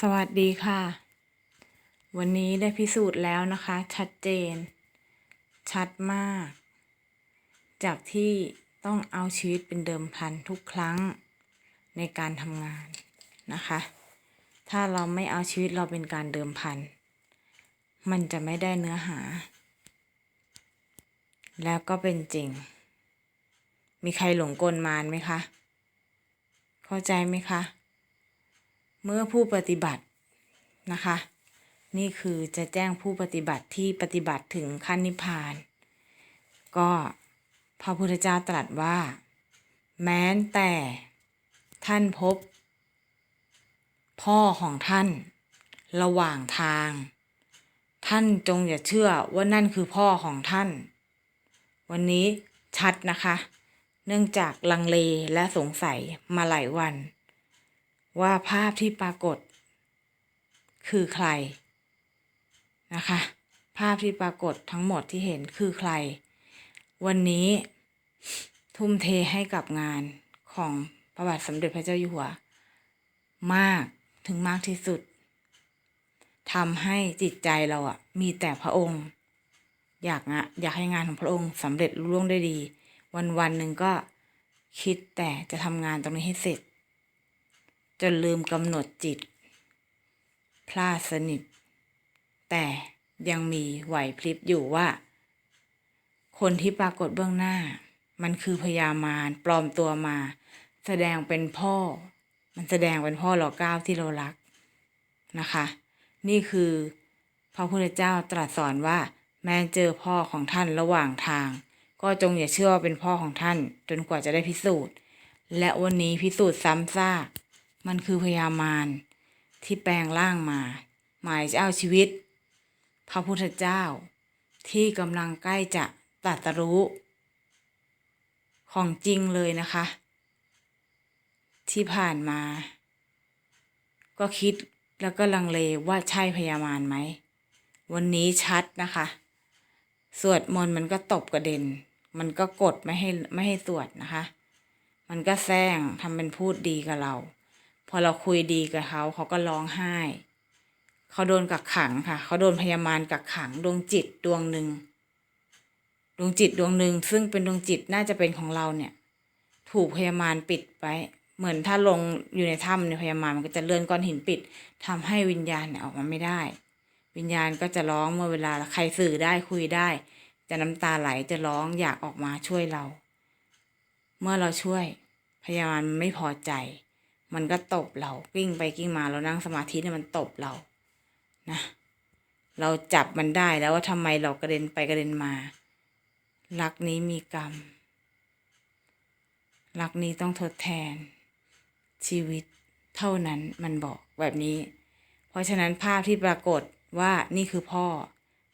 สวัสดีค่ะ วันนี้ได้พิสูจน์แล้วนะคะ ชัดเจน ชัดมาก จากที่ต้องเอาชีวิตเป็นเดิมพันทุกครั้งในการทำงานนะคะ ถ้าเราไม่เอาชีวิตเราเป็นการเดิมพัน มันจะไม่ได้เนื้อหา แล้วก็เป็นจริง มีใครหลงกลมารไหมคะ เข้าใจไหมคะ เมื่อผู้ปฏิบัตินะคะ นี่คือจะแจ้งผู้ปฏิบัติที่ปฏิบัติถึงขั้นนิพพาน ก็พระพุทธเจ้าตรัสว่า แม้แต่ท่านพบ พ่อของท่าน ระหว่างทาง ท่านจงอย่าเชื่อว่านั่นคือพ่อของท่าน วันนี้ชัดนะคะ เนื่องจากลังเลและสงสัยมาหลายวัน ว่าภาพที่ปรากฏ คือใครนะคะ ภาพที่ปรากฏทั้งหมดที่เห็นคือใคร วันนี้ทุ่มเทให้กับงานของพระบาทสมเด็จพระเจ้าอยู่หัว มากถึงมากที่สุดทำให้จิตใจเราอะมีแต่พระองค์ อยากงะอยากให้งานของพระองค์สำเร็จรุ่ล่วงได้ดี วันวันหนึ่งก็คิดแต่จะทำงานตรงนี้ให้เสร็จ จนลืมกำหนดจิต พลาดสนิท แต่ยังมีไหวพริบอยู่ว่า คนที่ปรากฏเบื้องหน้า มันคือพญามารปลอมตัวมา แสดงเป็นพ่อ มันแสดงเป็นพ่อหล่อเก้าที่เรารักนะคะ นี่คือพระพุทธเจ้าตรัสสอนว่า แม้เจอพ่อของท่านระหว่างทาง ก็จงอย่าเชื่อว่าเป็นพ่อของท่าน จนกว่าจะได้พิสูจน์ และวันนี้พิสูจน์ซ้ำซาก มันคือพญามารที่แปลงร่างมา หมายจะเอาชีวิต พระพุทธเจ้า ที่กำลังใกล้จะตรัสรู้ ของจริงเลยนะคะ ที่ผ่านมา ก็คิดแล้วก็ลังเลว่าใช่พญามารไหม วันนี้ชัดนะคะ สวดมนต์มันก็ตบกระเด็น มันก็กดไม่ให้ไม่ให้สวดนะคะ มันก็แซงทำเป็นพูดดีกับเรา พอเราคุยดีกับเขาเขาก็ร้องไห้ เขาโดนกักขังค่ะ เขาโดนพยามารกักขังดวงจิตดวงหนึ่งดวงจิตดวงหนึ่งซึ่งเป็นดวงจิตน่าจะเป็นของเราเนี่ย ถูกพยามารปิดไว้เหมือนถ้าลงอยู่ในถ้ำในยพยามารมันก็จะเลื่อนก้อนหินปิดทำให้วิญญาณเนี่ยออกมาไม่ได้ วิญญาณก็จะร้องเมื่อเวลาใครสื่อได้คุยได้ จะน้ำตาไหลจะร้องอยากออกมาช่วยเรา เมื่อเราช่วยพยามารมันไม่พอใจ มันก็ตบเรากิ้งไปกิ้งมาเรานั่งสมาธิเนี่ยมันตบเรานะเราจับมันได้แล้วว่าทำไมเรากระเด็นไปกระเด็นมา รักนี้มีกรรม รักนี้ต้องทดแทน ชีวิตเท่านั้นมันบอกแบบนี้ เพราะฉะนั้นภาพที่ปรากฏว่านี่คือพ่อ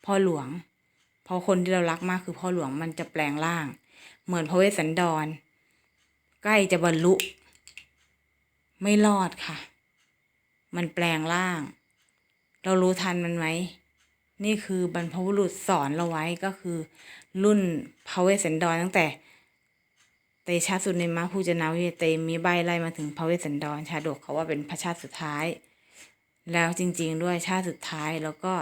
พ่อหลวงเพราะคนที่เรารักมากคือพ่อหลวงมันจะแปลงร่าง เหมือนพระเวสสันดร ใกล้จะบรรลุ ไม่รอดค่ะ มันแปลงร่าง เรารู้ทันมันไหม นี่คือบรรพบุรุษสอนเราไว้ก็คือ รุ่นพระเวสสันดรตั้งแต่ เตชะสุเนมะภูจนาวิเตมีใบไล่มาถึงพระเวสสันดรชาดกเขาว่าเป็นพระชาติสุดท้าย แล้วจริง ๆ ด้วยชาติสุดท้ายแล้วก็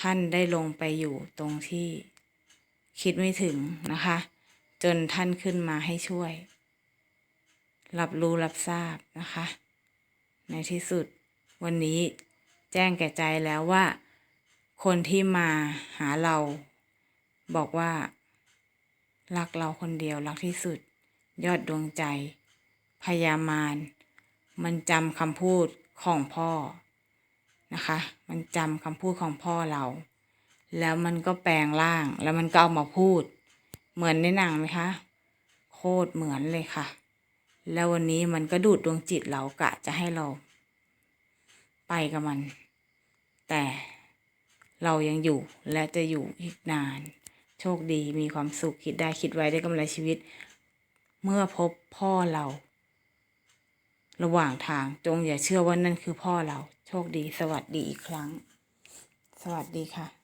ท่านได้ลงไปอยู่ตรงที่คิดไม่ถึงนะคะ จนท่านขึ้นมาให้ช่วย รับรู้รับทราบนะคะ ในที่สุดวันนี้แจ้งแก่ใจแล้วว่า คนที่มาหาเรา บอกว่า รักเราคนเดียวรักที่สุด ยอดดวงใจ พยามารมันจำคำพูดของพ่อนะคะ มันจำคำพูดของพ่อเรา แล้วมันก็แปลงร่าง แล้วมันก็เอามาพูด เหมือนในหนังไหมคะ โคตรเหมือนเลยค่ะ แล้ววันนี้มันก็ดูดดวงจิตเรากะจะให้เรา ไปกับมัน แต่เรายังอยู่และจะอยู่อีกนาน โชคดีมีความสุขคิดได้คิดไว้ได้กำไรชีวิต เมื่อพบพ่อเรา ระหว่างทางจงอย่าเชื่อว่านั่นคือพ่อเรา โชคดีสวัสดีอีกครั้ง สวัสดีค่ะ